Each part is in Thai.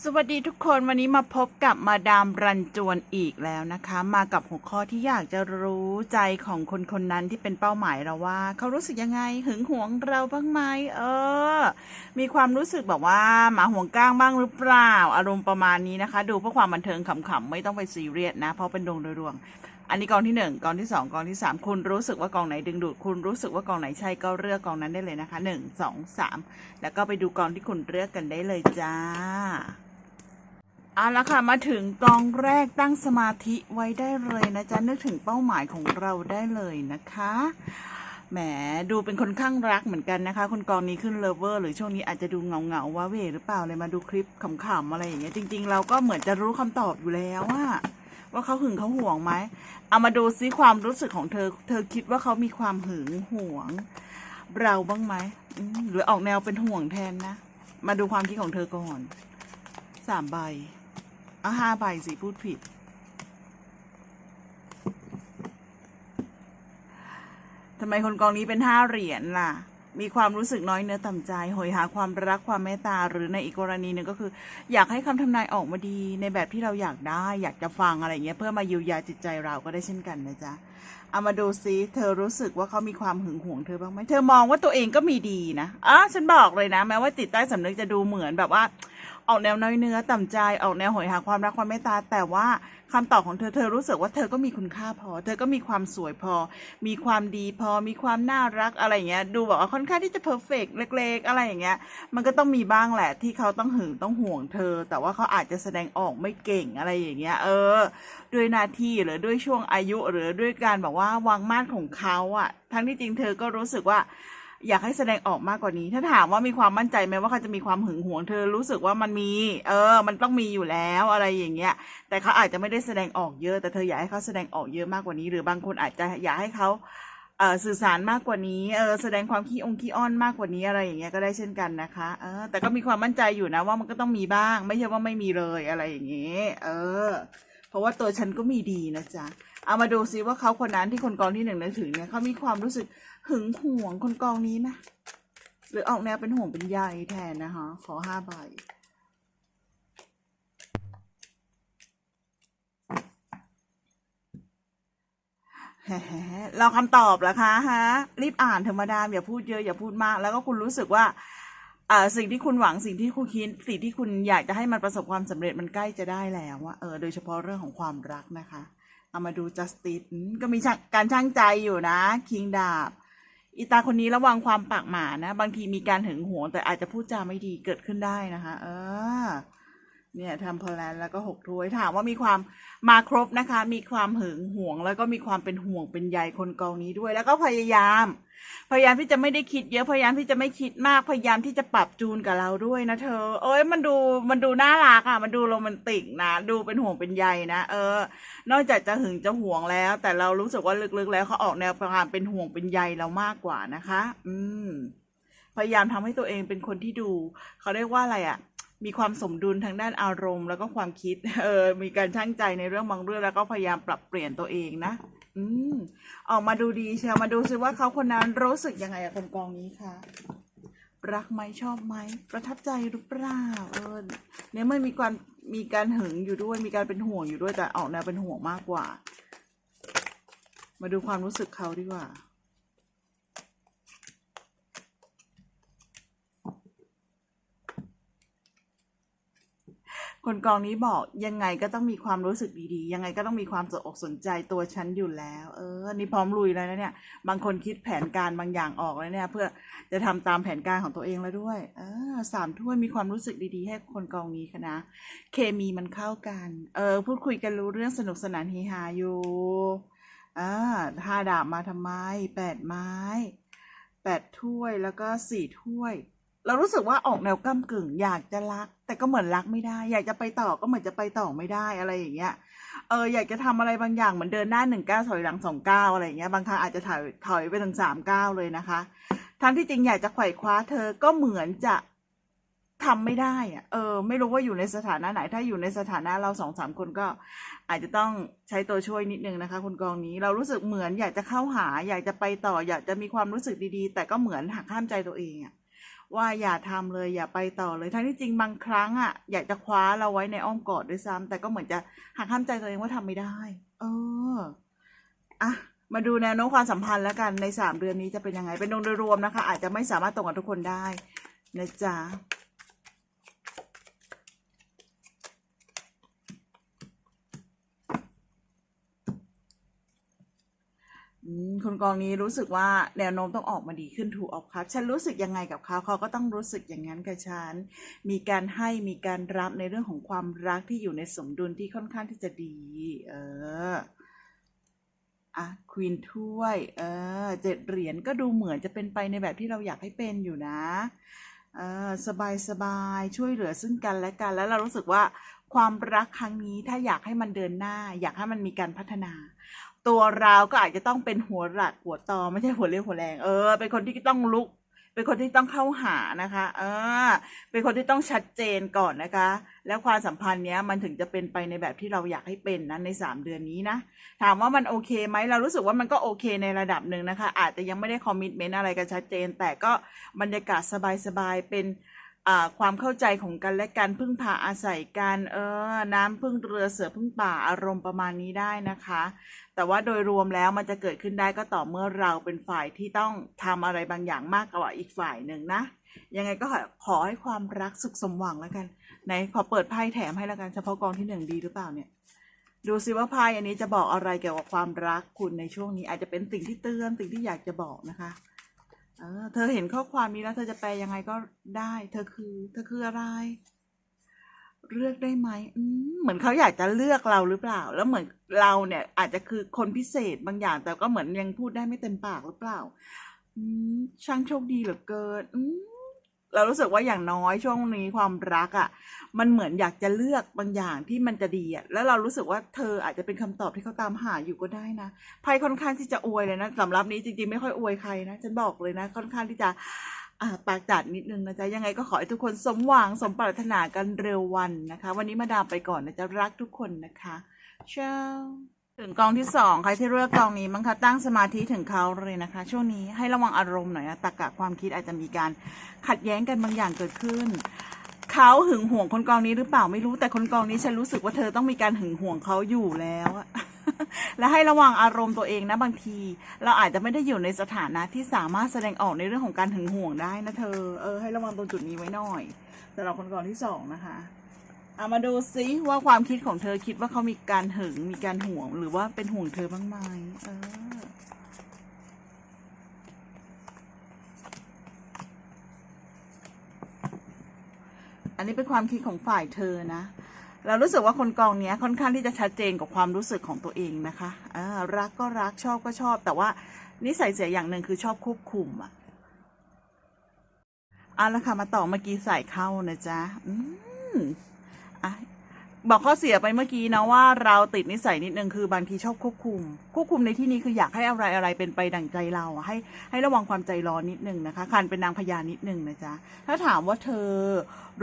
สวัสดีทุกคนวันนี้มาพบกับมาดามรันจวนอีกแล้วนะคะ มากับหัวข้อที่อยากจะรู้ใจของคนคนนั้นที่เป็นเป้าหมายเราว่า เขารู้สึกยังไงหึงหวงเราบ้างไหมเออ มีความรู้สึกแบบว่าหมาห่วงก้างบ้างหรือเปล่า อารมณ์ประมาณนี้นะคะ ดูเพื่อความบันเทิงขำๆไม่ต้องไปซีเรียสนะ เพราะเป็นดวงโดยรวมอันนี้กองที่หนึ่งกองที่สองกองที่สามคุณรู้สึกว่ากองไหนดึงดูด คุณรู้สึกว่ากองไหนใช่ก็เลือกกองนั้นได้เลยนะคะหนึ่งสองสามแล้วก็ไปดูกองที่คุณเลือกกันได้เลยจ้า เอาละค่ะมาถึงกองแรกตั้งสมาธิไว้ได้เลยนะจ๊ะนึกถึงเป้าหมายของเราได้เลยนะคะแหมดูเป็นคนข้างรักเหมือนกันนะคะ คนกองนี้ขึ้นเลเวอร์ หรือช่วงนี้อาจจะดูเงาเงาว่าเวหรือเปล่าเลยมาดูคลิปขำๆอะไรอย่างเงี้ยจริง ๆ เราก็เหมือนจะรู้คำตอบอยู่แล้วว่าว่าเขาหึงเขาห่วงไหมเอามาดูซิความรู้สึกของเธอ เธอคิดว่าเขามีความหึงห่วง เราบ้างไหมหรือออกแนวเป็นห่วงแทนนะ มาดูความคิดของเธอก่อนสามใบ อะห้าใบสิพูดผิด ทำไมคนกองนี้เป็นห้าเหรียญล่ะ มีความรู้สึกน้อยเนื้อต่ำใจโหยหาความรักความเมตตาหรือในอีกกรณีหนึ่งก็คือ อยากให้คำทำนายออกมาดีในแบบที่เราอยากได้ อยากจะฟังอะไรเงี้ย เพื่อมาเยียวยาจิตใจเราก็ได้เช่นกันนะจ๊ะเอามาดูซิเธอรู้สึกว่าเขามีความหึงหวงเธอบ้างไหมเธอมองว่าตัวเองก็มีดีนะอ๋อฉันบอกเลยนะ แม้ว่าจิตใต้สำนึกจะดูเหมือนแบบว่า ออกแนวน้อยเนื้อต่ำใจออกแนวโหยหาความรักความเมตตา แต่ว่าคำตอบของเธอเธอรู้สึกว่าเธอก็มีคุณค่าพอ เธอก็มีความสวยพอ มีความดีพอ มีความน่ารักอะไรอย่างเงี้ย ดูแบบว่าค่อนข้างที่จะเพอร์เฟกเล็ก ๆ อะไรอย่างเงี้ย มันก็ต้องมีบ้างแหละที่เขาต้องหึงต้องห่วงเธอ แต่ว่าเขาอาจจะแสดงออกไม่เก่งอะไรอย่างเงี้ย เออ ด้วยหน้าที่หรือด้วยช่วงอายุหรือด้วยการแบบว่าวางมาดของเขาอะทั้งที่จริงเธอก็รู้สึกว่า อยากให้แสดงออกมากกว่านี้ ถ้าถามว่ามีความมั่นใจไหมว่าเขาจะมีความหึงหวงเธอรู้สึกว่ามันมี เออ มันต้องมีอยู่แล้วอะไรอย่างเงี้ย แต่เขาอาจจะไม่ได้แสดงออกเยอะ แต่เธออยากให้เขาแสดงออกเยอะมากกว่านี้ หรือบางคนอาจจะอยากให้เขาเออสื่อสารมากกว่านี้เออแสดงความขี้องขี้อ้อนมากกว่านี้อะไรอย่างเงี้ยก็ได้เช่นกันนะคะเออแต่ก็มีความมั่นใจอยู่นะว่ามันก็ต้องมีบ้าง ไม่ใช่ว่าไม่มีเลยอะไรอย่างเงี้ยเออ เพราะว่าตัวฉันก็มีดีนะจ๊ะเอามาดูซิว่าเขาคนนั้นที่คนกองที่หนึ่งนึกถึงเนี่ยเขามีความรู้สึก หึงหวงคนกองนี้ไหมหรือออกแนวเป็นห่วงเป็นใยแทนนะคะ ขอห้าใบเราคำตอบแล้วคะฮะ รีบอ่านธรรมดาอย่าพูดเยอะอย่าพูดมาก แล้วก็คุณรู้สึกว่าสิ่งที่คุณหวังสิ่งที่คุณคิดสิ่งที่คุณอยากจะให้มันประสบความสำเร็จมันใกล้จะได้แล้วอะเออโดยเฉพาะเรื่องของความรักนะคะ เอามาดูจัสติสก็มีการช่างใจอยู่นะคิงดาบ อีตาคนนี้ระวังความปากหมานะ บางทีมีการหึงหวงแต่อาจจะพูดจาไม่ดีเกิดขึ้นได้นะคะ เออ เนี่ยทำพอแลนแล้วก็หกถ้วยถามว่ามีความมาครบนะคะ มีความหึงหวง แล้วก็มีความเป็นห่วงเป็นใยคนกองนี้ด้วย แล้วก็พยายาม พยายามที่จะไม่ได้คิดเยอะพยายามที่จะไม่คิดมากพยายามที่จะปรับจูนกับเราด้วยนะเธอ เอ้ยมันดูมันดูน่ารักอะมันดูโรแมนติกนะดูเป็นห่วงเป็นใยนะเออ นอกจากจะหึงจะห่วงแล้ว แต่เรารู้สึกว่าลึกๆ แล้วเขาออกแนวความเป็นห่วงเป็นใยเรามากกว่านะคะ อืมพยายามทำให้ตัวเองเป็นคนที่ดู เขาเรียกว่าอะไรอะ่ะ มีความสมดุลทางด้านอารมณ์ แล้วก็ความคิด เออ มีการช่างใจในเรื่องบางเรื่องแล้วก็พยายามปรับเปลี่ยนตัวเองนะ อืม ออกมาดูดีเชียวมาดูซิว่าเขาคนนั้นรู้สึกยังไงกับคนกองนี้คะรักไหมชอบไหมประทับใจหรือเปล่าเออเนี่ยไม่มีการมีการหึงอยู่ด้วย มีการเป็นห่วงอยู่ด้วยแต่ออกแนวเป็นห่วงมากกว่า มาดูความรู้สึกเขาดีกว่า คนกองนี้บอกยังไงก็ต้องมีความรู้สึกดีๆ ยังไงก็ต้องมีความสนอกสนใจตัวฉันอยู่แล้ว เออนี่พร้อมลุยแล้วนะเนี่ย บางคนคิดแผนการบางอย่างออกแล้วเนี่ย เพื่อจะทำตามแผนการของตัวเองแล้วด้วย เออสามถ้วยมีความรู้สึกดีๆ ให้คนกองนี้คะนะเคมีมันเข้ากัน เออ พูดคุยกันรู้เรื่องสนุกสนานเฮฮาอยู่อ่าห้าดาบมาทำไมแปดไม้แปดถ้วยแล้วก็สี่ถ้วย เรารู้สึกว่าออกแนวก้ากึ่ง อยากจะรัก แต่ก็เหมือนรักไม่ได้ อยากจะไปต่อก็เหมือนจะไปต่อไม่ได้อะไรอย่างเงี้ยเอออยากจะทำอะไรบางอย่างเหมือนเดินหน้าหนึ่งก้าวถอยหลังสองก้าวอะไรอย่างเงี้ยบางครั้งอาจจะถอยถอยไปถึงสามก้าวเลยนะคะทั้งที่จริงอยากจะไขว่คว้าเธอก็เหมือนจะทำไม่ได้อะเออ ไม่รู้ว่าอยู่ในสถานะไหน ถ้าอยู่ในสถานะเราสองสามคนก็ อาจจะต้องใช้ตัวช่วยนิดนึงนะคะคุณกองนี้ เรารู้สึกเหมือนอยากจะเข้าหา อยากจะไปต่อ อยากจะมีความรู้สึกดีๆ แต่ก็เหมือนหักห้ามใจตัวเองอะ ว่าอย่าทำเลยอย่าไปต่อเลยทั้งที่จริงบางครั้งอะอยากจะคว้าเราไว้ในอ้อมกอดด้วยซ้ำแต่ก็เหมือนจะหักห้ามใจตัวเองว่าทำไม่ได้ เอออะมาดูแนวโน้มความสัมพันธ์แล้วกันในสามเดือนนี้จะเป็นยังไงเป็นดวงโดยรวมนะคะ อาจจะไม่สามารถตรงกับทุกคนได้นะจ๊ะ คนกองนี้รู้สึกว่าแนวโน้มต้องออกมาดีขึ้นถูกออกครับ ฉันรู้สึกยังไงกับเขาเขาก็ต้องรู้สึกอย่างนั้นกับฉัน มีการให้มีการรับในเรื่องของความรักที่อยู่ในสมดุลที่ค่อนข้างที่จะดี เอออะควีนถ้วย เออเจ็ดเหรียญก็ดูเหมือนจะเป็นไปในแบบที่เราอยากให้เป็นอยู่นะ เออสบายสบายช่วยเหลือซึ่งกันและกันแล้วเรารู้สึกว่าความรักครั้งนี้ถ้าอยากให้มันเดินหน้า อยากให้มันมีการพัฒนา ตัวเราก็อาจจะต้องเป็นหัวหลักหัวตอไม่ใช่หัวเรียวหัวแรงเออ เป็นคนที่ต้องลุก เป็นคนที่ต้องเข้าหานะคะ เออ เป็นคนที่ต้องชัดเจนก่อนนะคะ แล้วความสัมพันธ์เนี้ยมันถึงจะเป็นไปในแบบที่เราอยากให้เป็นนะในสามเดือนนี้นะถามว่ามันโอเคไหมเรารู้สึกว่ามันก็โอเคในระดับหนึ่งนะคะ อาจจะยังไม่ได้คอมมิชเมนต์อะไรกันชัดเจน แต่ก็บรรยากาศสบายๆเป็น ความเข้าใจของกันและกันพึ่งพาอาศัยกันเออ น้ำพึ่งเรือเสือพึ่งป่าอารมณ์ประมาณนี้ได้นะคะ แต่ว่าโดยรวมแล้วมันจะเกิดขึ้นได้ก็ต่อเมื่อเราเป็นฝ่ายที่ต้องทำอะไรบางอย่างมากกว่าอีกฝ่ายหนึ่งนะ ยังไงก็ขอขอให้ความรักสุขสมหวังแล้วกันไหนขอเปิดไพ่แถมให้แล้วกันเฉพาะกองที่หนึ่งดีหรือเปล่าเนี่ยดูซิว่าไพ่อันนี้จะบอกอะไรเกี่ยวกับความรักคุณในช่วงนี้อาจจะเป็นสิ่งที่เตือนสิ่งที่อยากจะบอกนะคะ เออ เธอเห็นข้อความนี้แล้วเธอจะแปลยังไงก็ได้ เธอคือ เธอคืออะไร เลือกได้ไหมอืมเหมือนเขาอยากจะเลือกเราหรือเปล่า แล้วเหมือนเราเนี่ย อาจจะคือคนพิเศษบางอย่าง แต่ก็เหมือนยังพูดได้ไม่เต็มปากหรือเปล่า อืมช่างโชคดีเหลือเกิน อืม เรารู้สึกว่าอย่างน้อยช่วงนี้ความรักอะ่ะ มันเหมือนอยากจะเลือกบางอย่างที่มันจะดีอะ่ะแล้วเรารู้สึกว่าเธออาจจะเป็นคำตอบที่เขาตามหาอยู่ก็ได้นะไพ่ค่อนข้างที่จะอวยเลยนะสำหรับนี้จริงๆไม่ค่อยอวยใครนะฉันบอกเลยนะ ค่อนข้างที่จะอ่าปากจัดนิดนึงนะจ๊ะ ยังไงก็ขอให้ทุกคนสมหวังสมปรารถนากันเร็ววันนะคะ วันนี้มาดามไปก่อนนะจ๊ะ รักทุกคนนะคะเช้า ถึงกองที่สองใครที่เลือกกองนี้มั้งคะตั้งสมาธิถึงเขาเลยนะคะ ช่วงนี้ให้ระวังอารมณ์หน่อยนะตรรกะความคิดอาจจะมีการขัดแย้งกันบางอย่างเกิดขึ้นเขาหึงห่วงคนกองนี้หรือเปล่าไม่รู้แต่คนกองนี้ฉันรู้สึกว่าเธอต้องมีการหึงห่วงเขาอยู่แล้วอะและให้ระวังอารมณ์ตัวเองนะบางที เราอาจจะไม่ได้อยู่ในสถานะที่สามารถแสดงออกในเรื่องของการหึงห่วงได้นะเธอเออให้ระวังตรงจุดนี้ไว้หน่อยสำหรับคนกองที่สองนะคะ เอามาดูซิว่าความคิดของเธอคิดว่าเขามีการหึงมีการห่วงหรือว่าเป็นห่วงเธอบ้างไหมเอออันนี้เป็นความคิดของฝ่ายเธอนะ เรารู้สึกว่าคนกองเนี้ยค่อนข้างที่จะชัดเจนกับความรู้สึกของตัวเองนะคะอ่ารักก็รักชอบก็ชอบ แต่ว่านิสัยเสียอย่างหนึ่งคือชอบควบคุมอะเอาละค่ะมาต่อเมื่อกี้ใส่เข้านะจ๊ะอืม อะบอกข้อเสียไปเมื่อกี้นะว่าเราติดนิสัยนิดนึงคือบางทีชอบควบคุม ควบคุมในที่นี้คืออยากให้อะไรอะไรเป็นไปดั่งใจเราให้ให้ระวังความใจร้อนนิดนึงนะคะคันเป็นนางพญานิดนึงนะจ๊ะถ้าถามว่าเธอ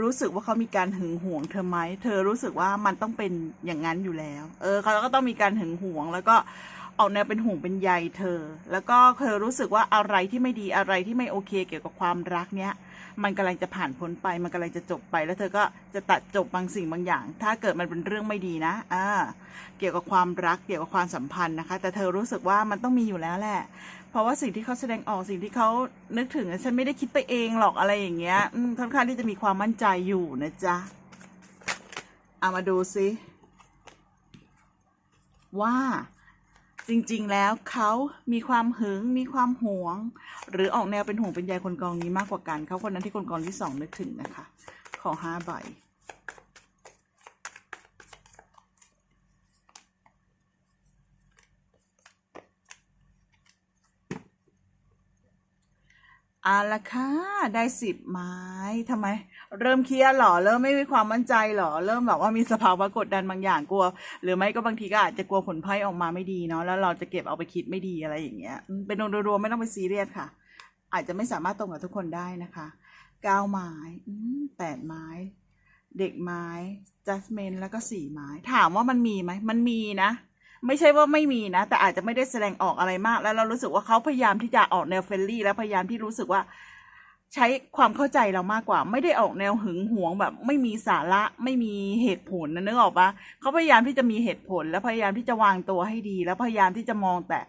รู้สึกว่าเขามีการหึงหวงเธอไหมเธอรู้สึกว่ามันต้องเป็นอย่างนั้นอยู่แล้ว เออเขาก็ต้องมีการหึงหวงแล้วก็ออกแนวเป็นห่วงเป็นใยเธอ แล้วก็เธอรู้สึกว่าอะไรที่ไม่ดีอะไรที่ไม่โอเคเกี่ยวกับความรักเนี้ย มันกำลังจะผ่านพ้นไป มันกำลังจะจบไป แล้วเธอก็จะตัดจบบางสิ่งบางอย่าง ถ้าเกิดมันเป็นเรื่องไม่ดีนะอ่าเกี่ยวกับความรักเกี่ยวกับความสัมพันธ์นะคะ แต่เธอรู้สึกว่ามันต้องมีอยู่แล้วแหละ เพราะว่าสิ่งที่เขาแสดงออกสิ่งที่เขานึกถึงฉันไม่ได้คิดไปเองหรอกอะไรอย่างเงี้ยอืมค่อนข้างที่จะมีความมั่นใจอยู่นะจ๊ะเอามาดูซิว่า จริงๆ แล้วเขามีความหึง มีความหวง หรือออกแนวเป็นห่วงเป็นใยคนกองนี้มากกว่ากันเขาคนนั้นที่คนกองที่สองนึกถึงนะคะ ขอห้าใบ เอาละค่ะ ได้สิบไม้ทำไม เริ่มเครียดหรอ เริ่มไม่มีความมั่นใจหรอ เริ่มแบบว่ามีสภาวะกดดันบางอย่างกลัว หรือไม่ก็บางทีก็อาจจะกลัวผลไพ่ออกมาไม่ดีเนาะ แล้วเราจะเก็บเอาไปคิดไม่ดีอะไรอย่างเงี้ย เป็นโดยรวมไม่ต้องไปซีเรียสค่ะ อาจจะไม่สามารถตรงกับทุกคนได้นะคะเก้าไม้แปดไม้ เด็กไม้จัสเมนแล้วก็สี่ไม้ ถามว่ามันมีไหม มันมีนะ ไม่ใช่ว่าไม่มีนะ แต่อาจจะไม่ได้แสดงออกอะไรมาก แล้วเรารู้สึกว่าเขาพยายามที่จะออกแนวเฟรนลี่ แล้วพยายามที่รู้สึกว่า ใช้ความเข้าใจเรามากกว่า ไม่ได้ออกแนวหึงหวงแบบ ไม่มีสาระไม่มีเหตุผลนะนึกออกปะเขาพยายามที่จะมีเหตุผล และพยายามที่จะวางตัวให้ดี แล้วพยายามที่จะมองแต่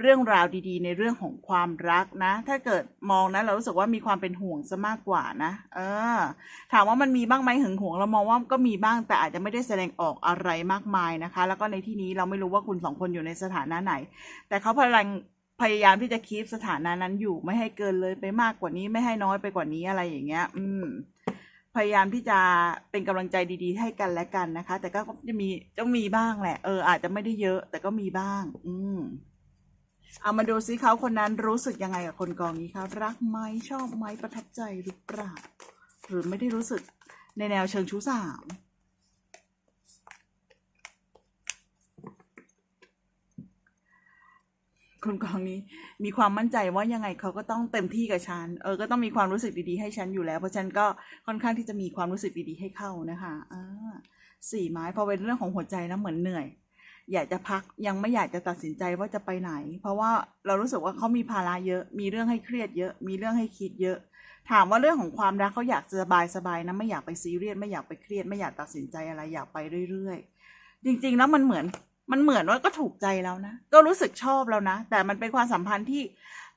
เรื่องราวดี ๆ ในเรื่องของความรักนะ ถ้าเกิดมองนะเรารู้สึกว่ามีความเป็นห่วงซะมากกว่านะ เออ ถามว่ามันมีบ้างไหมหึงหวงเรามองว่าก็มีบ้างแต่อาจจะไม่ได้แสดงออกอะไรมากมายนะคะ แล้วก็ในที่นี้เราไม่รู้ว่าคุณสองคนอยู่ในสถานะไหน แต่เขาพลัง พยายามที่จะคีปสถานะนั้นอยู่ไม่ให้เกินเลยไปมากกว่านี้ไม่ให้น้อยไปกว่านี้อะไรอย่างเงี้ย อืม พยายามที่จะเป็นกำลังใจดีๆ ให้กันและกันนะคะ แต่ก็จะมีต้องมีบ้างแหละ เออ อาจจะไม่ได้เยอะ แต่ก็มีบ้าง อืมเอามาดูซิเขาคนนั้นรู้สึกยังไงกับคนกองนี้คะรักไหมชอบไหมประทับใจหรือเปล่าหรือไม่ได้รู้สึกในแนวเชิงชู้สาว คนกองนี้มีความมั่นใจว่ายังไงเขาก็ต้องเต็มที่กับฉันเออก็ต้องมีความรู้สึกดีๆให้ฉันอยู่แล้ว เพราะฉันก็ค่อนข้างที่จะมีความรู้สึกดีๆให้เข้านะคะอ่าสี่ไม้พอเป็นเรื่องของหัวใจแล้วเหมือนเหนื่อย อยากจะพักยังไม่อยากจะตัดสินใจว่าจะไปไหน เพราะว่าเรารู้สึกว่าเขามีภาระเยอะ มีเรื่องให้เครียดเยอะ มีเรื่องให้คิดเยอะ ถามว่าเรื่องของความรักเขาอยากสบายสบายๆนะไม่อยากไปซีเรียสไม่อยากไปเครียด ไม่อยากตัดสินใจอะไรอยากไปเรื่อยๆ จริง ๆ แล้วมันเหมือน มันเหมือนว่าก็ถูกใจแล้วนะ ก็รู้สึกชอบแล้วนะ แต่มันเป็นความสัมพันธ์ที่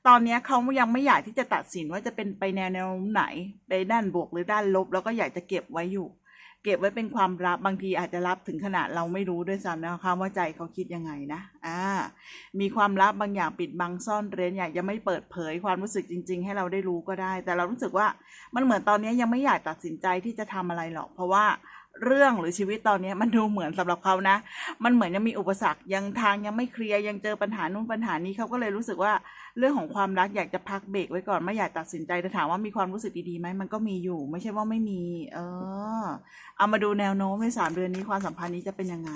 ตอนนี้เขายังไม่อยากที่จะตัดสินว่าจะเป็นไปแนวแนวไหนไปด้านบวกหรือด้านลบ แล้วก็อยากจะเก็บไว้อยู่ เก็บไว้เป็นความลับบางทีอาจจะลับถึงขนาดเราไม่รู้ด้วยซ้ำนะคะว่าใจเขาคิดยังไงนะอ่ามีความลับบางอย่างปิดบังซ่อนเร้นอยากจะไม่เปิดเผยความรู้สึกจริง ๆ ให้เราได้รู้ก็ได้ แต่เรารู้สึกว่ามันเหมือนตอนนี้ยังไม่อยากตัดสินใจที่จะทำอะไรหรอก เพราะว่า เรื่องหรือชีวิตตอนนี้มันดูเหมือนสำหรับเขานะ มันเหมือนยังมีอุปสรรคยังทางยังไม่เคลียร์ยังเจอปัญหานู่นปัญหานี้เขาก็เลยรู้สึกว่าเรื่องของความรักอยากจะพักเบรกไว้ก่อนไม่อยากตัดสินใจแต่ถามว่ามีความรู้สึกดีๆไหมมันก็มีอยู่ ไม่ใช่ว่าไม่มี เออ เอามาดูแนวโน้มในสามเดือนนี้ความสัมพันธ์นี้จะเป็นยังไง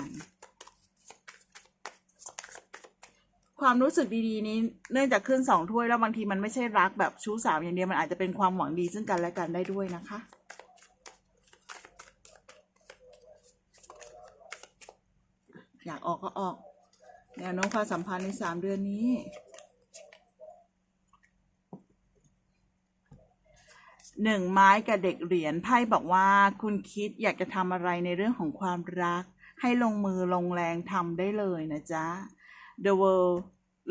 ความรู้สึกดีๆนี้เนื่องจากขึ้นสองถ้วยแล้วบางทีมันไม่ใช่รักแบบชู้สาวอย่างเดียวมันอาจจะเป็นความหวังดีซึ่งกันและกันได้ด้วยนะคะ อยากออกก็ออกแนวโน้มความสัมพันธ์ในสามเดือนนี้ หนึ่งไม้กับเด็กเหรียญไพ่บอกว่าคุณคิดอยากจะทำอะไรในเรื่องของความรัก ให้ลงมือลงแรงทำได้เลยนะจ๊ะ The World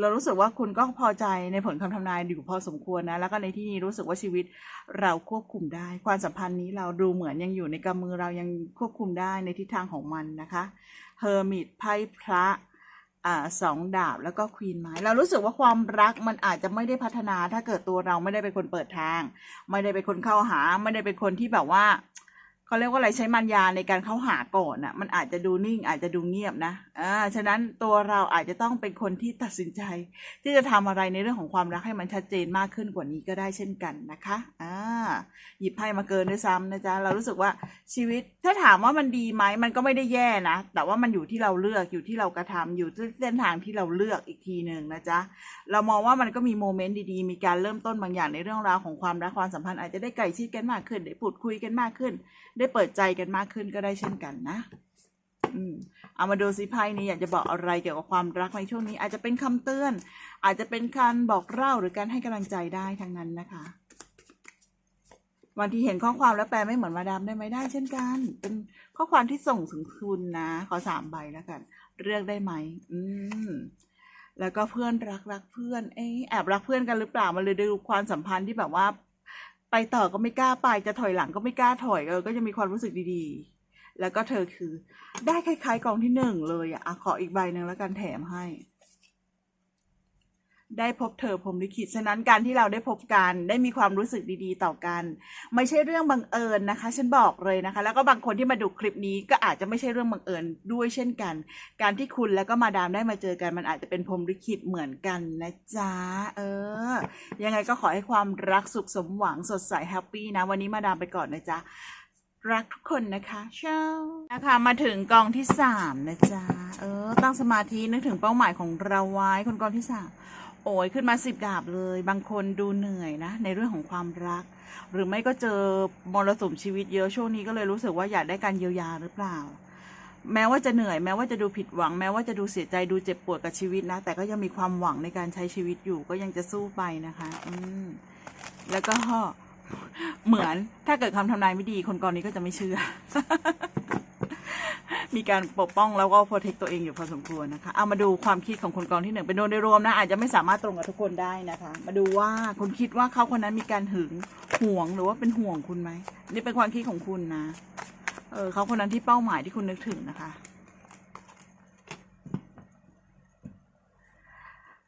เรารู้สึกว่าคุณก็พอใจในผลคำทำนายอยู่พอสมควรนะ แล้วก็ในที่นี้รู้สึกว่าชีวิตเราควบคุมได้ ความสัมพันธ์นี้เราดูเหมือนยังอยู่ในกำมือเรายังควบคุมได้ในทิศทางของมันนะคะ เฮอร์มิตไพ่พระอสองดาบแล้วก็ควีนไม้เรารู้สึกว่าความรักมันอาจจะไม่ได้พัฒนาถ้าเกิดตัวเราไม่ได้เป็นคนเปิดทาง ไม่ได้เป็นคนเข้าหา ไม่ได้เป็นคนที่แบบว่า เขาเรียกว่าอะไรใช้มัญญาในการเข้าหาก่อนอะ มันอาจจะดูนิ่งอาจจะดูเงียบนะอ่าฉะนั้นตัวเราอาจจะต้องเป็นคนที่ตัดสินใจ ที่จะทำอะไรในเรื่องของความรักให้มันชัดเจนมากขึ้นกว่านี้ก็ได้เช่นกันนะคะอ่าหยิบไพ่มาเกินด้วยซ้ำนะจ๊ะเรารู้สึกว่าชีวิตถ้าถามว่ามันดีไหมมันก็ไม่ได้แย่นะแต่ว่ามันอยู่ที่เราเลือกอยู่ที่เรากระทำอยู่ที่เส้นทางที่เราเลือกอีกทีหนึ่งนะจ๊ะเรามองว่ามันก็มีโมเมนต์ดีๆมีการเริ่มต้นบางอย่างในเรื่องราวของความรักความสัมพันธ์อาจจะได้ใกล้ชิดกันมากขึ้นได้พูดคุยกันมากขึ้นได้เปิดใจกันมากขึ้นก็ได้เช่นกันนะอืมเอามาดูซิไพ่นี้อยากจะบอกอะไรเกี่ยวกับความรักในช่วงนี้ อาจจะเป็นคำเตือน อาจจะเป็นการบอกเล่าหรือการให้กำลังใจได้ทั้งนั้นนะคะวันที่เห็นข้อความแล้วแปลไม่เหมือนมาดามได้ไหมได้เช่นกัน เป็นข้อความที่ส่งถึงคุณนะ ขอสามใบแล้วกัน เลือกได้ไหมอืมแล้วก็เพื่อนรักรักเพื่อนเอ๊แอบรักเพื่อนกันหรือเปล่ามันเลยดูความสัมพันธ์ที่แบบว่า ไปต่อก็ไม่กล้าไป จะถอยหลังก็ไม่กล้าถอยเออ ก็จะมีความรู้สึกดีๆ แล้วก็เธอคือ ได้คล้ายๆกองที่หนึ่งเลยอะอะขออีกใบหนึ่งแล้วกันแถมให้ ได้พบเธอผมลิขิตฉะนั้นการที่เราได้พบกัน ได้มีความรู้สึกดีๆ ต่อกัน ไม่ใช่เรื่องบังเอิญนะคะ ฉันบอกเลยนะคะ แล้วก็บางคนที่มาดูคลิปนี้ก็อาจจะไม่ใช่เรื่องบังเอิญด้วยเช่นกัน การที่คุณแล้วก็มาดามได้มาเจอกัน มันอาจจะเป็นพรมลิขิตเหมือนกันนะจ๊ะเออ ยังไงก็ขอให้ความรักสุขสมหวังสดใสแฮปปี้นะ วันนี้มาดามไปก่อนนะจ๊ะรักทุกคนนะคะเช้านะคะ มาถึงกองที่สามนะจ๊ะ เออ ตั้งสมาธินึกถึงเป้าหมายของเราไว้คนกองที่สาม โอ้ยขึ้นมาสิบดาบเลย บางคนดูเหนื่อยนะ ในเรื่องของความรัก หรือไม่ก็เจอมรสุมชีวิตเยอะช่วงนี้ก็เลยรู้สึกว่าอยากได้การเยียวยาหรือเปล่า แม้ว่าจะเหนื่อยแม้ว่าจะดูผิดหวัง แม้ว่าจะดูเสียใจดูเจ็บปวดกับชีวิตนะ แต่ก็ยังมีความหวังในการใช้ชีวิตอยู่ก็ยังจะสู้ไปนะคะ อืมแล้วก็เหมือนถ้าเกิดคำทำนายไม่ดีคนกองนี้ก็จะไม่เชื่อ มีการปกป้องแล้วก็โปรเทคตัวเองอยู่พอสมควรนะคะ เอามาดูความคิดของคนกองที่หนึ่งเป็นโดยโดยรวมนะอาจจะไม่สามารถตรงกับทุกคนได้นะคะ มาดูว่าคุณคิดว่าเขาคนนั้นมีการหึงห่วงหรือว่าเป็นห่วงคุณไหมนี่เป็นความคิดของคุณนะ เออเขาคนนั้นที่เป้าหมายที่คุณนึกถึงนะคะ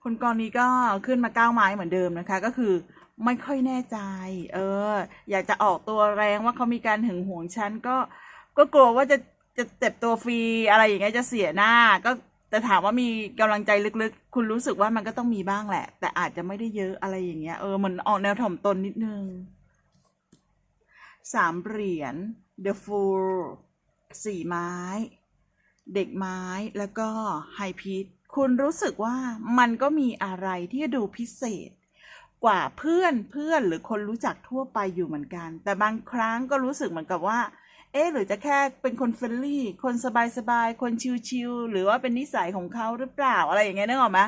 คนกองนี้ก็ขึ้นมาก้าวไม้เหมือนเดิมนะคะ ก็คือไม่ค่อยแน่ใจ เออ อยากจะออกตัวแรงว่าเขามีการหึงหวงฉันก็ก็กลัวว่าจะ จะเจ็บตัวฟรีอะไรอย่างเงี้ยจะเสียหน้า ก็แต่ถามว่ามีกำลังใจลึกๆ คุณรู้สึกว่ามันก็ต้องมีบ้างแหละ แต่อาจจะไม่ได้เยอะอะไรอย่างเงี้ยเออเหมันออกแนวถ่อมตนนิดนึงสามเหรียญ The Fool สี่ไม้ เด็กไม้แล้วก็ไฮพีทคุณรู้สึกว่ามันก็มีอะไรที่ดูพิเศษ กว่าเพื่อนเพื่อนหรือคนรู้จักทั่วไปอยู่เหมือนกัน แต่บางครั้งก็รู้สึกเหมือนกับว่า เอ๊หรือจะแค่เป็นคนเฟรนลี่ คนสบายๆคนชิลๆหรือว่าเป็นนิสัยของเขาหรือเปล่าอะไรอย่างเงี้ยนึกออกไหม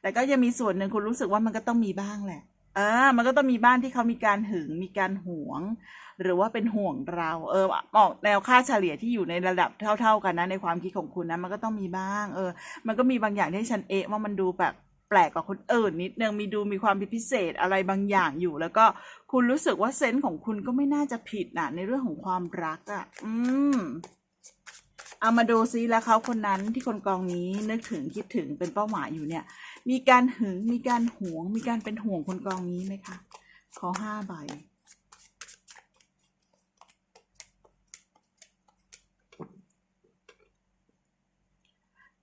แต่ก็ยังมีส่วนหนึ่งคุณรู้สึกว่ามันก็ต้องมีบ้างแหละเออมันก็ต้องมีบ้านที่เขามีการหึงมีการหวง หรือว่าเป็นห่วงเราเออออกแนวค่าเฉลี่ยที่อยู่ในระดับเท่า ๆกันนะในความคิดของคุณนะมันก็ต้องมีบ้าง เออ มันก็มีบางอย่างที่ฉันเอะว่ามันดูแบบ ปลกกว่าคนอื่นนิดนึงมีดูมีความพิเศษอะไรบางอย่างอยู่ แล้วก็คุณรู้สึกว่าเซนส์ของคุณก็ไม่น่าจะผิดนะในเรื่องของความรักอะ่ะ อืมเอามาดูซิแล้วเขาคนนั้นที่คนกองนี้นึกถึงคิดถึงเป็นเป้าหมายอยู่เนี่ย มีการหึงมีการหวง มีการเป็นห่วงคนกองนี้ไหมคะขอห้าใบ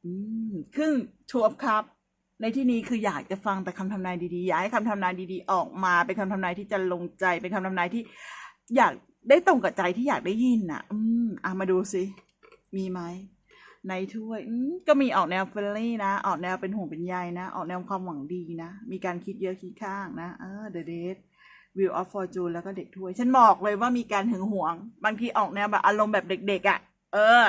อืมครึ่งชัวบครับ ในที่นี้คืออยากจะฟังแต่คำทำนายดีๆ อยากให้คำทำนายดีๆ ออกมาเป็นคำทำนายที่จะลงใจเป็นคำทำนายที่อยากได้ตรงกับใจที่อยากได้ยินน่ะ อืมอะมาดูสิมีไหมในถ้วยอืมก็มีออกแนวเฟรนลี่นะ ออกแนวเป็นห่วงเป็นใยนะ ออกแนวความหวังดีนะ มีการคิดเยอะคิดข้างนะเออ The Date Wheel of Fortune แล้วก็เด็กถ้วย ฉันบอกเลยว่ามีการหึงหวง บางทีออกแนวแบบอารมณ์แบบเด็กๆอะ เออ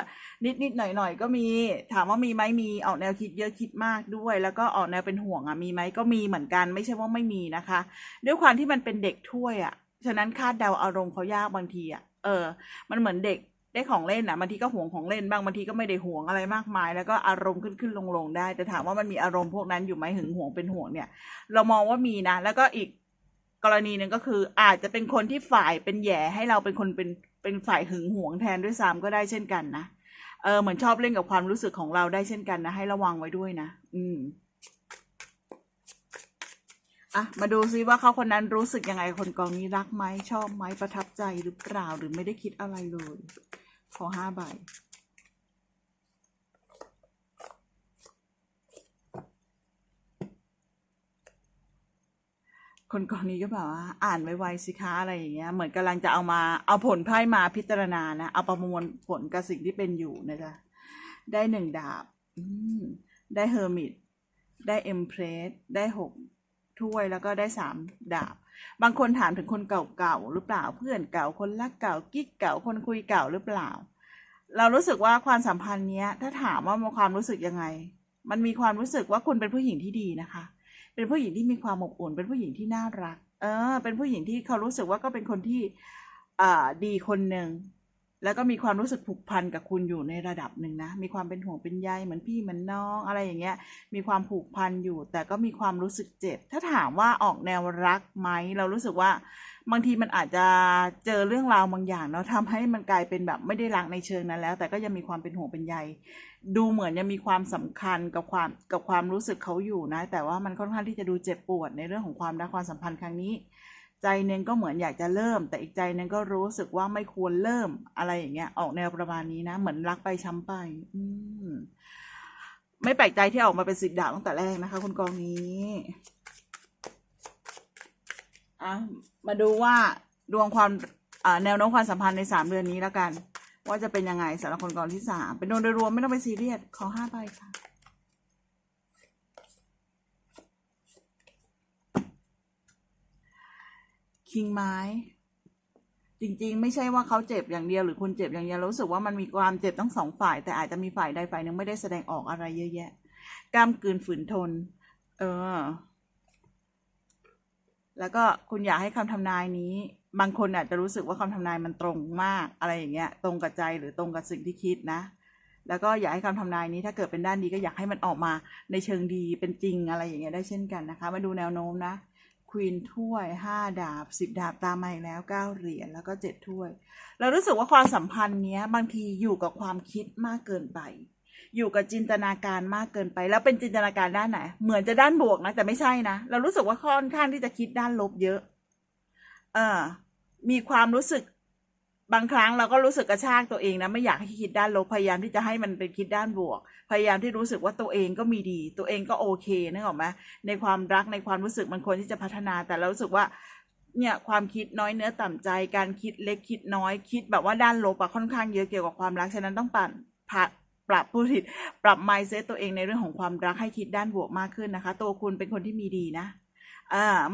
นิดนิดหน่อยหน่อยๆก็มี ถามว่ามีไหมมีออกแนวคิดเยอะคิดมากด้วย แล้วก็ออกแนวเป็นห่วงอะมีไหมก็มีเหมือนกัน ไม่ใช่ว่าไม่มีนะคะ ด้วยความที่มันเป็นเด็กถ้วยอะฉะนั้นคาดเดาอารมณ์เขายากบางทีอะเออ มันเหมือนเด็กได้ของเล่นอะบางทีก็ห่วงของเล่นบ้างบางทีก็ไม่ได้ห่วงอะไรมากมาย แล้วก็อารมณ์ขึ้นขึ้นลงลงได้ แต่ถามว่ามันมีอารมณ์พวกนั้นอยู่ไหมหึงห่วงเป็นห่วงเนี่ย เรามองว่ามีนะ แล้วก็อีกกรณีหนึ่งก็คืออาจจะเป็นคนที่ฝ่ายเป็นแย่ให้เราเป็นคนเป็น เป็นฝ่ายหึงหวงแทนด้วยซ้ำก็ได้เช่นกันนะเออเหมือนชอบเล่นกับความรู้สึกของเราได้เช่นกันนะ ให้ระวังไว้ด้วยนะ อืมอะมาดูซิว่าเขาคนนั้นรู้สึกยังไงคนกองนี้รักไหมชอบไหมประทับใจหรือเปล่าหรือไม่ได้คิดอะไรเลย ขอห้าใบ คนกองนี้ก็แบบว่าอ่านไวๆสิคะอะไรอย่างเงี้ย เหมือนกำลังจะเอามาเอาผลไพ่มาพิจารณานะเอาประมวลผลกับสิ่งที่เป็นอยู่นะจ๊ะได้หนึ่งดาบได้เฮอร์มิตได้เอ็มเพรสได้หกถ้วยแล้วก็ได้สามดาบ บางคนถามถึงคนเก่าๆหรือเปล่าเพื่อนเก่าคนรักเก่ากิ๊กเก่าคนคุยเก่าหรือเปล่า เรารู้สึกว่าความสัมพันธ์เนี้ย ถ้าถามว่ามันความรู้สึกยังไง มันมีความรู้สึกว่าคุณเป็นผู้หญิงที่ดีนะคะ เป็นผู้หญิงที่มีความอบอุ่น เป็นผู้หญิงที่น่ารัก เออ เป็นผู้หญิงที่เขารู้สึกว่าก็เป็นคนที่อ่าดีคนหนึ่งแล้วก็มีความรู้สึกผูกพันกับคุณอยู่ในระดับหนึ่งนะ มีความเป็นห่วงเป็นใยเหมือนพี่เหมือนน้องอะไรอย่างเงี้ย มีความผูกพันอยู่ แต่ก็มีความรู้สึกเจ็บ ถ้าถามว่าออกแนวรักไหม เรารู้สึกว่าบางทีมันอาจจะเจอเรื่องราวบางอย่างเนาะทำให้มันกลายเป็นแบบไม่ได้รักในเชิงนั้นแล้ว แต่ก็ยังมีความเป็นห่วงเป็นใย ดูเหมือนยังมีความสำคัญกับความกับความรู้สึกเขาอยู่นะ แต่ว่ามันค่อนข้างที่จะดูเจ็บปวดในเรื่องของความรักความสัมพันธ์ครั้งนี้ ใจนึงก็เหมือนอยากจะเริ่ม แต่อีกใจนึงก็รู้สึกว่าไม่ควรเริ่มอะไรอย่างเงี้ย ออกแนวประมาณนี้นะ เหมือนรักไปช้ำไป อืมไม่แปลกใจที่ออกมาเป็นสิบดาวตั้งแต่แรกนะคะ คุณกองนี้อะมาดูว่าดวงความแนวโน้มความสัมพันธ์ในสามเดือนนี้แล้วกัน ว่าจะเป็นยังไงสำหรับคนกองที่สามเป็นโดยโดยรวมไม่ต้องไปซีเรียสขอห้าใบค่ะคิงไม้จริงๆ ไม่ใช่ว่าเขาเจ็บอย่างเดียวหรือคุณเจ็บอย่างเดียวรารู้สึกว่ามันมีความเจ็บทั้งสองฝ่าย แต่อาจจะมีฝ่ายใดฝ่ายหนึ่งไม่ได้แสดงออกอะไรเยอะแยะกล้ามกลืนฝืนทน เออ แล้วก็คุณอยากให้คำทำนายนี้ บางคนอาจจะรู้สึกว่าคำทำนายมันตรงมากอะไรอย่างเงี้ยตรงกับใจหรือตรงกับสิ่งที่คิดนะ แล้วก็อยากให้คำทำนายนี้ถ้าเกิดเป็นด้านดีก็อยากให้มันออกมาในเชิงดีเป็นจริงอะไรอย่างเงี้ยได้เช่นกันนะคะ มาดูแนวโน้มนะควีนถ้วยห้าดาบสิบดาบตามมาอีกแล้วเก้าเหรียญแล้วก็เจ็ดถ้วย เรารู้สึกว่าความสัมพันธ์เนี้ยบางทีอยู่กับความคิดมากเกินไป อยู่กับจินตนาการมากเกินไป แล้วเป็นจินตนาการด้านไหน เหมือนจะด้านบวกนะ แต่ไม่ใช่นะ เรารู้สึกว่าค่อนข้างที่จะคิดด้านลบเยอะ เออ มีความรู้สึกบางครั้งเราก็รู้สึกกระชากตัวเองนะไม่อยากให้คิดด้านลบพยายามที่จะให้มันเป็นคิดด้านบวก พยายามที่รู้สึกว่าตัวเองก็มีดี ตัวเองก็โอเคนึกออกไหมในความรักในความรู้สึกมันควรที่จะพัฒนา แต่เรารู้สึกว่าเนี่ยความคิดน้อยเนื้อต่ำใจ การคิดเล็กคิดน้อยคิดแบบว่าด้านลบอะค่อนข้างเยอะเกี่ยวกับความรักฉะนั้นต้องปั่นผัดปรับผู้ผิดปรับ mindset ตัวเองในเรื่องของความรักให้คิดด้านบวกมากขึ้นนะคะ ตัวคุณเป็นคนที่มีดีนะ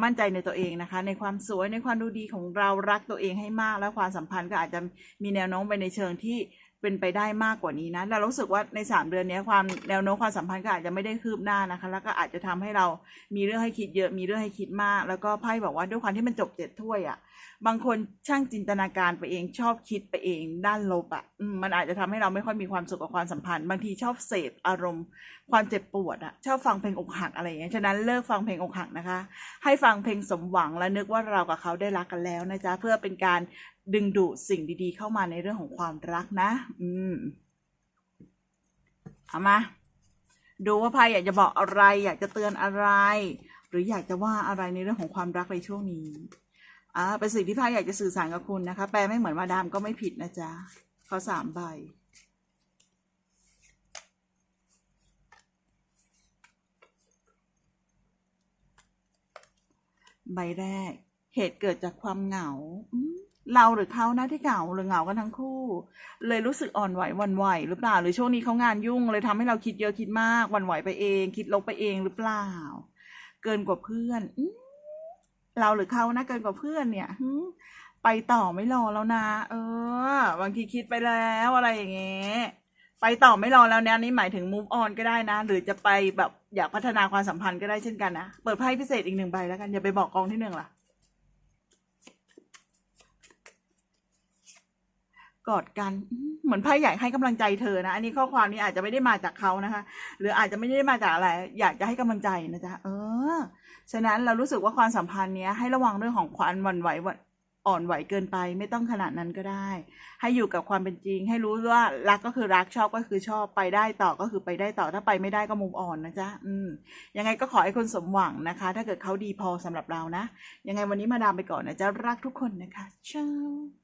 มั่นใจในตัวเองนะคะ ในความสวยในความดูดีของเรารักตัวเองให้มาก แล้วความสัมพันธ์ก็อาจจะมีแนวโน้มไปในเชิงที่ เป็นไปได้มากกว่านี้นะเรารู้สึกว่าในสามเดือนนี้ความแนวโน้มความสัมพันธ์ก็อาจจะไม่ได้คืบหน้านะคะ แล้วก็อาจจะทำให้เรามีเรื่องให้คิดเยอะมีเรื่องให้คิดมาก แล้วก็ไพ่บอกว่าด้วยความที่มันจบเจ็ดถ้วยอะ่ะบางคนช่างจินตนาการไปเองชอบคิดไปเองด้านลบอะ่ะมันอาจจะทำให้เราไม่ค่อยมีความสุขกับความสัมพันธ์ บางทีชอบเสพอารมณ์ ความเจ็บปวดอะ่ะชอบฟังเพลงอกหักอะไรอย่างเงี้ยฉะนั้นเลิกฟังเพลงอกหักนะคะ ให้ฟังเพลงสมหวังและนึกว่าเรากับเขาได้รักกันแล้วนะจ๊ะเพื่อเป็นการ ดึงดูดสิ่งดีๆ เข้ามาในเรื่องของความรักนะ อืม เอามา ดูว่าไพ่อยากจะบอกอะไร อยากจะเตือนอะไร หรืออยากจะว่าอะไรในเรื่องของความรักในช่วงนี้ อ่า เป็นสิ่งที่ไพ่อยากจะสื่อสารกับคุณนะคะ แปลไม่เหมือนมาดามก็ไม่ผิดนะจ๊ะเขาสามใบใบแรก เหตุเกิดจากความเหงา เราหรือเขานะที่เหงาหรือเหงากันทั้งคู่ เลยรู้สึกอ่อนไหววันไหวหรือเปล่า หรือช่วงนี้เขางานยุ่งเลยทำให้เราคิดเยอะคิดมากวันไหวไปเอง คิดลบไปเองหรือเปล่า เกินกว่าเพื่อนเราหรือเขานะเกินกว่าเพื่อนเนี่ยไปต่อไม่รอแล้วนะ เออบางทีคิดไปแล้วอะไรอย่างเงี้ยไปต่อไม่รอแล้วเนี่ยนี่หมายถึง move on ก็ได้นะ หรือจะไปแบบอยากพัฒนาความสัมพันธ์ก็ได้เช่นกันนะ เปิดไพ่พิเศษอีกหนึ่งใบแล้วกันอย่าไปบอกกองที่หนึ่งล่ะ กอดกันเหมือนไพ่อยากให้กำลังใจเธอนะอันนี้ข้อความนี้อาจจะไม่ได้มาจากเขานะคะ หรืออาจจะไม่ได้มาจากอะไร อยากจะให้กำลังใจนะจ๊ะเออ ฉะนั้นเรารู้สึกว่าความสัมพันธ์เนี้ยให้ระวังเรื่องของความหวั่นไหวอ่อนไหวเกินไป ไม่ต้องขนาดนั้นก็ได้ ให้อยู่กับความเป็นจริง ให้รู้ว่ารักก็คือรักชอบก็คือชอบไปได้ต่อก็คือไปได้ต่อถ้าไปไม่ได้ก็มุมอ่อนนะจ๊ะอืมยังไงก็ขอให้คนสมหวังนะคะ ถ้าเกิดเขาดีพอสำหรับเรานะ ยังไงวันนี้มาดามไปก่อนนะจ๊ะรักทุกคนนะคะเช้า